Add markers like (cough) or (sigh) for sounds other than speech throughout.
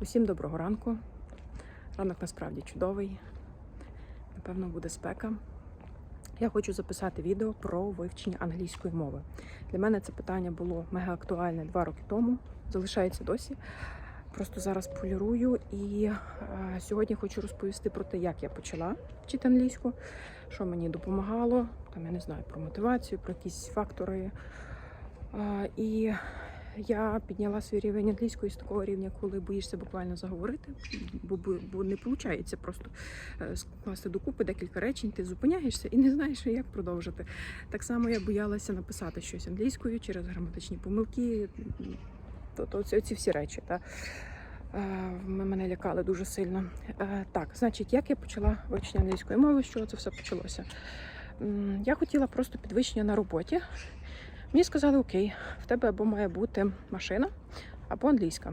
Усім доброго ранку. Ранок насправді чудовий. Напевно, буде спека. Я хочу записати відео про вивчення англійської мови. Для мене це питання було мега актуальне два роки тому, залишається досі. Просто зараз полірую і е, сьогодні хочу розповісти про те, як я почала вчити англійську, що мені допомагало. Там я не знаю про мотивацію, про якісь фактори. Е, і я підняла свій рівень англійської з такого рівня, коли боїшся буквально заговорити, бо, бо, не виходить просто е, скласти докупи декілька речень, ти зупиняєшся і не знаєш, як продовжити. Так само я боялася написати щось англійською через граматичні помилки. Тобто ці, ці всі речі. Та. Е, Мене лякали дуже сильно. Е, Так, значить, як я почала вивчення англійської мови, з чого це все почалося? Я хотіла просто підвищення на роботі. Мені сказали, окей, в тебе або має бути машина, або англійська.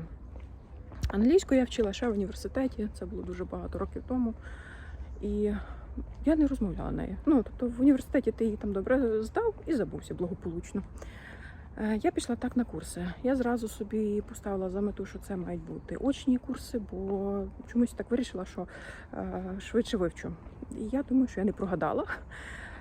Англійську я вчила ще в університеті, це було дуже багато років тому. І я не розмовляла нею. Ну, тобто в університеті ти її там добре здав і забувся благополучно. Е, Я пішла так на курси. Я зразу собі поставила за мету, що це мають бути очні курси, бо чомусь так вирішила, що е, швидше вивчу. І я думаю, що я не прогадала.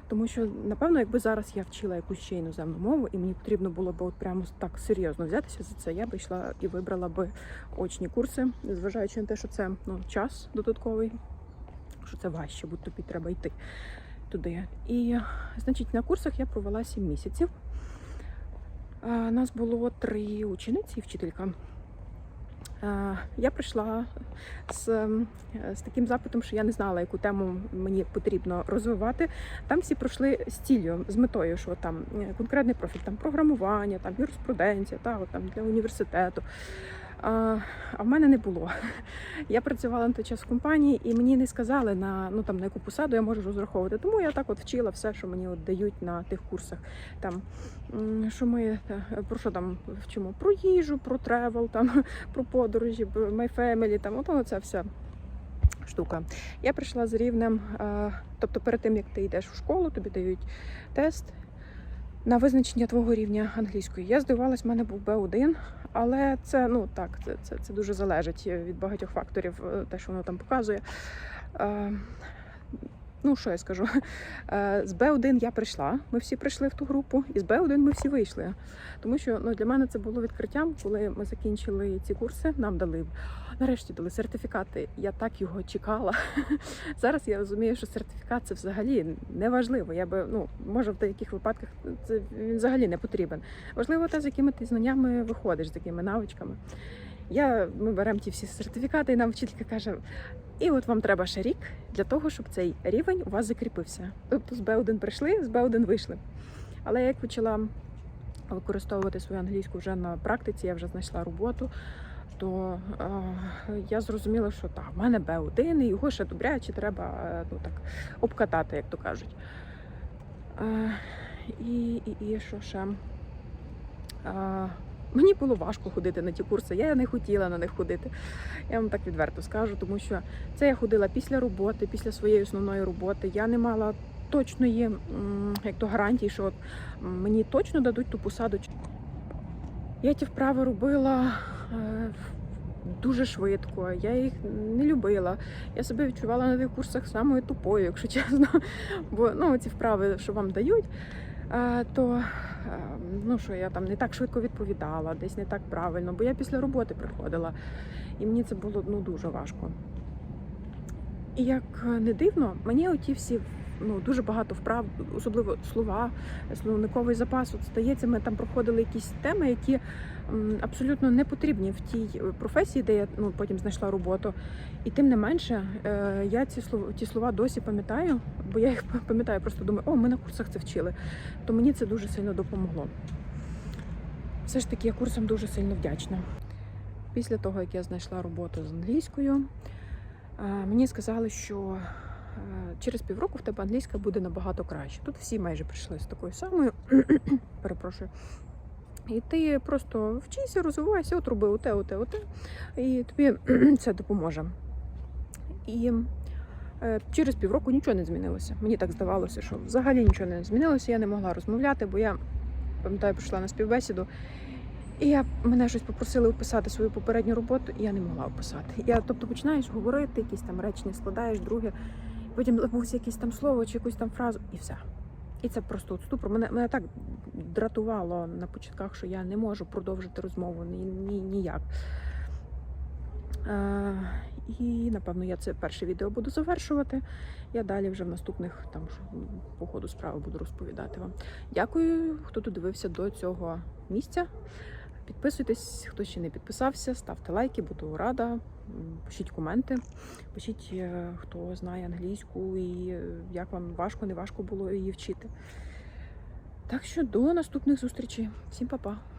Тому що, напевно, якби зараз я вчила якусь ще іноземну мову, і мені потрібно було б от прямо так серйозно взятися за це, я б йшла і вибрала би очні курси, зважаючи на те, що це ну, час додатковий, що це важче, бо тобі треба йти туди. І, значить, на курсах я провела 7 місяців. Нас було три учениці і вчителька. Я прийшла з, ем, з таким запитом, що я не знала, яку тему мені потрібно розвивати. Там всі пройшли з ціллю, з метою, що там е, конкретний профіль, там програмування, там юриспруденція, та, от, там, для університету. А, в мене не було. Я працювала на той час в компанії, і мені не сказали на ну там на яку посаду я можу розраховувати. Тому я так от вчила все, що мені от дають на тих курсах. Там що ми про що там вчимо? Про їжу, про тревел, там (laughs) про подорожі, про my family, там ото ця вся штука. Я прийшла з рівнем, тобто перед тим як ти йдеш в школу, тобі дають тест. На визначення твого рівня англійської. Я здивувалась, в мене був Б1, але це ну так, це, це, це дуже залежить від багатьох факторів, е, те, що воно там показує. Ну, що я скажу? Е, з Б1 я прийшла, ми всі прийшли в ту групу, і з Б1 ми всі вийшли. Тому що ну, для мене це було відкриттям, коли ми закінчили ці курси, нам дали. Нарешті дали сертифікати. Я так його чекала. (laughs) Зараз я розумію, що сертифікат це взагалі не важливо. Я би ну може в деяких випадках це він взагалі не потрібен. Важливо те, з якими ти знаннями виходиш, з якими навичками. Я, Ми беремо ті всі сертифікати, і нам вчителька каже: і от вам треба ще рік для того, щоб цей рівень у вас закріпився. Тобто з Б1 прийшли, з Б1 вийшли. Але я як почала використовувати свою англійську вже на практиці, я вже знайшла роботу. То е, я зрозуміла, що так, в мене Б1, і його ще добряче треба е, ну, так, обкатати, як то кажуть. Е, і, і, і що ще? Е, Мені було важко ходити на ті курси, я не хотіла на них ходити. Я вам так відверто скажу, тому що це я ходила після роботи, після своєї основної роботи. Я не мала точної як то гарантії, що от мені точно дадуть ту посаду. Я ті вправи робила е, дуже швидко, я їх не любила. Я себе відчувала на тих курсах самою тупою, якщо (laughs) чесно. Бо ну, ці вправи, що вам дають, е, то е, ну, що я там не так швидко відповідала, десь не так правильно, бо я після роботи приходила, і мені це було ну, дуже важко. І як не дивно, мені оті всі ну, дуже багато вправ, особливо слова, словниковий запас. От здається, ми там проходили якісь теми, які абсолютно не потрібні в тій професії, де я ну, потім знайшла роботу. І тим не менше, е, я ці слова, ті слова досі пам'ятаю, бо я їх пам'ятаю, просто думаю, о, ми на курсах це вчили. То мені це дуже сильно допомогло. Все ж таки, я курсам дуже сильно вдячна. Після того, як я знайшла роботу з англійською, е, мені сказали, що е, через півроку в тебе англійська буде набагато краще. Тут всі майже прийшли з такою самою, (clears throat) перепрошую. І ти просто вчися, розвивайся, от роби оте, оте, оте, і тобі (clears throat) це допоможе. І е, через півроку нічого не змінилося. Мені так здавалося, що взагалі нічого не змінилося. Я не могла розмовляти, бо я пам'ятаю, прийшла на співбесіду, І я мене щось попросили описати свою попередню роботу, і я не могла описати. Я, тобто, починаєш говорити, якісь там речення складаєш, друге, потім забувся якесь там слово чи якусь там фразу, і все. І це просто от ступор. Мене, мене так дратувало на початках, що я не можу продовжити розмову ні, ні, ніяк. Е, і напевно я це перше відео буду завершувати. Я далі вже в наступних там по ходу справи буду розповідати вам. Дякую, хто додивився до цього місця. Підписуйтесь, хто ще не підписався, ставте лайки, буду рада. Пишіть коменти, пишіть, е, хто знає англійську і е, як вам важко, не важко було її вчити. Так що до наступних зустрічей. Всім па-па!